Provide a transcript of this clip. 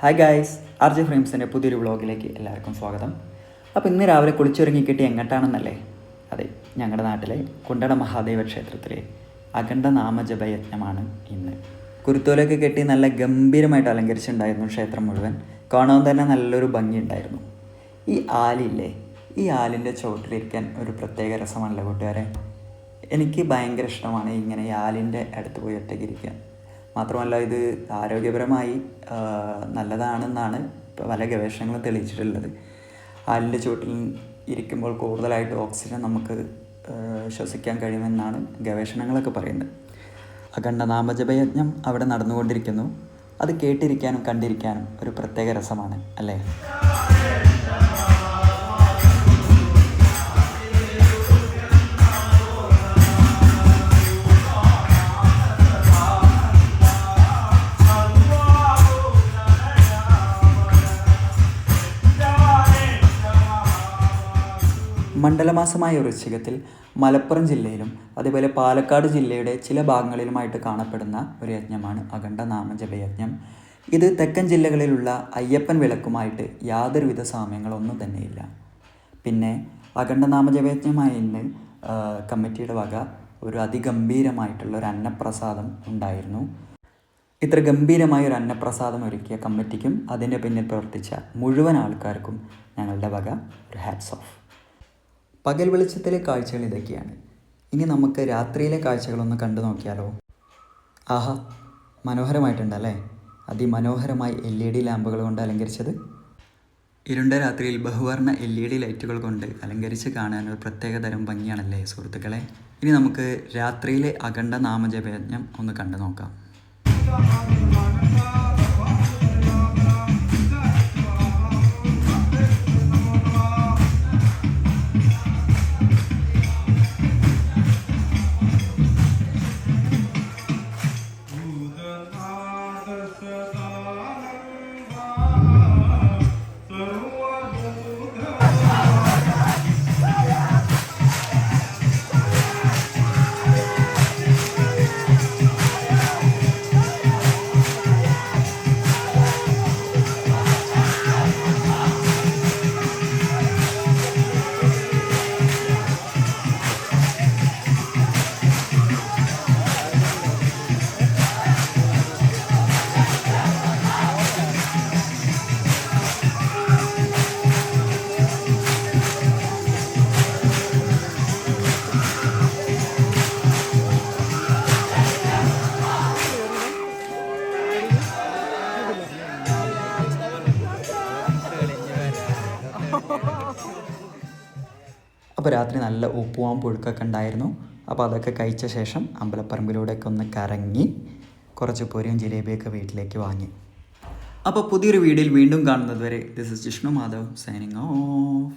Hi guys R J ഫ്രെയിംസിന്റെ പുതിയൊരു വ്ളോഗിലേക്ക് എല്ലാവർക്കും സ്വാഗതം. അപ്പോൾ ഇന്ന് രാവിലെ കുളിച്ചൊരുങ്ങി കിട്ടി എങ്ങട്ടാണെന്നല്ലേ? അതെ ഞങ്ങളുടെ നാട്ടിലെ കുണ്ടട മഹാദേവ ക്ഷേത്രത്തിലെ അഖണ്ഡ നാമജപയജ്ഞമാണ് ഇന്ന്. കുരുത്തോലൊക്കെ കെട്ടി നല്ല ഗംഭീരമായിട്ട് അലങ്കരിച്ചിട്ടുണ്ടായിരുന്നു ക്ഷേത്രം മുഴുവൻ. കാണാൻ തന്നെ നല്ലൊരു ഭംഗിയുണ്ടായിരുന്നു. ഈ ആലില്ലേ? ഈ ആലിന്റെ ചുവട്ടിലിരിക്കാൻ ഒരു പ്രത്യേക രസമാണല്ലോ കൂട്ടുകാരെ? എനിക്ക് ഭയങ്കര ഇഷ്ടമാണ് ഇങ്ങനെ ഈ ആലിന്റെ അടുത്ത് പോയി ഒറ്റയ്ക്ക് ഇരിക്കാൻ. മാത്രമല്ല ഇത് ആരോഗ്യപരമായി നല്ലതാണെന്നാണ് പല ഗവേഷണങ്ങളും തെളിയിച്ചിട്ടുള്ളത്. ആലിന്റെ ചുവട്ടിൽ ഇരിക്കുമ്പോൾ കൂടുതലായിട്ട് ഓക്സിജൻ നമുക്ക് ശ്വസിക്കാൻ കഴിയുമെന്നാണ് ഗവേഷണങ്ങളൊക്കെ പറയുന്നത്. അഖണ്ഡ നാമജപയജ്ഞം അവിടെ നടന്നുകൊണ്ടിരിക്കുന്നു. അത് കേട്ടിരിക്കാനും കണ്ടിരിക്കാനും ഒരു പ്രത്യേക രസമാണ് അല്ലേ? മണ്ഡലമാസമായ വൃശ്ചികത്തിൽ മലപ്പുറം ജില്ലയിലും അതേപോലെ പാലക്കാട് ജില്ലയുടെ ചില ഭാഗങ്ങളിലുമായിട്ട് കാണപ്പെടുന്ന ഒരു യജ്ഞമാണ് അഖണ്ഡ നാമജപയജ്ഞം. ഇത് തെക്കൻ ജില്ലകളിലുള്ള അയ്യപ്പൻ വിളക്കുമായിട്ട് യാതൊരുവിധ സാമ്യങ്ങളൊന്നും തന്നെയില്ല. പിന്നെ അഖണ്ഡ നാമജപയജ്ഞമായ ഇന്ന് കമ്മിറ്റിയുടെ വക ഒരു അതിഗംഭീരമായിട്ടുള്ള ഒരു അന്നപ്രസാദം ഉണ്ടായിരുന്നു. ഇത്ര ഗംഭീരമായ ഒരു അന്നപ്രസാദം ഒരുക്കിയ കമ്മിറ്റിക്കും അതിന്റെ പിന്നിൽ പ്രവർത്തിച്ച മുഴുവൻ ആൾക്കാർക്കും ഞങ്ങളുടെ വക ഒരു ഹാറ്റ്സ് ഓഫ് പകൽ വെളിച്ചത്തിലെ കാഴ്ചകൾ ഇതൊക്കെയാണ്. ഇനി നമുക്ക് രാത്രിയിലെ കാഴ്ചകളൊന്ന് കണ്ടു നോക്കിയാലോ? ആഹാ മനോഹരമായിട്ടുണ്ടല്ലേ? അതിമനോഹരമായി എൽ ഇ ഡി ലാമ്പുകൾ കൊണ്ട് അലങ്കരിച്ചത്? ഇരുണ്ട രാത്രിയിൽ ബഹുവർണ എൽ ഇ ഡി ലൈറ്റുകൾ കൊണ്ട് അലങ്കരിച്ച് കാണാൻ ഒരു പ്രത്യേക തരം ഭംഗിയാണല്ലേ സുഹൃത്തുക്കളെ? ഇനി നമുക്ക് രാത്രിയിലെ അഖണ്ഡ നാമജപയജ്ഞം ഒന്ന് കണ്ടു നോക്കാം. അപ്പോൾ രാത്രി നല്ല ഉപ്പുവാൻ പുഴുക്കൊക്കെ ഉണ്ടായിരുന്നു. അപ്പോൾ അതൊക്കെ കഴിച്ച ശേഷം അമ്പലപ്പറമ്പിലൂടെയൊക്കെ ഒന്ന് കറങ്ങി കുറച്ച് പൊരിയും ജിലേബിയൊക്കെ വീട്ടിലേക്ക് വാങ്ങി. അപ്പോൾ പുതിയൊരു വീഡിയോയിൽ വീണ്ടും കാണുന്നത് വരെ this is Jishnu Madhav signing off